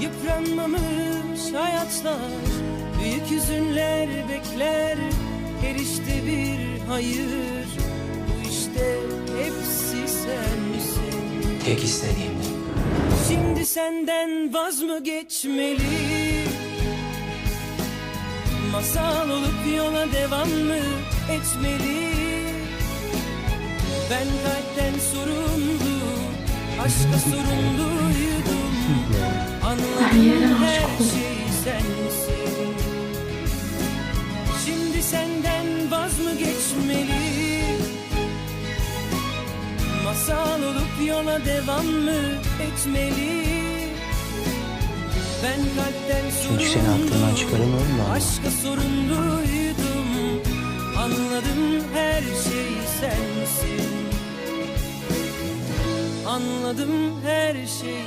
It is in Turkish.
Yıpranmamış hayatlar Büyük hüzünler bekler. Her işte bir hayır Bu işte hepsi sensin. Tek istediğim Şimdi senden vaz mı geçmeli? Masal olup yola devam mı etmeli? Ben kalpten sorumlu Aşka sorumluydum Masal olup yola devam mı etmeli? Ben kalpten Çünkü seni aklımdan çıkaramıyorum da. Aşka sorumluydum Anladım her şey sensin Anladım her şey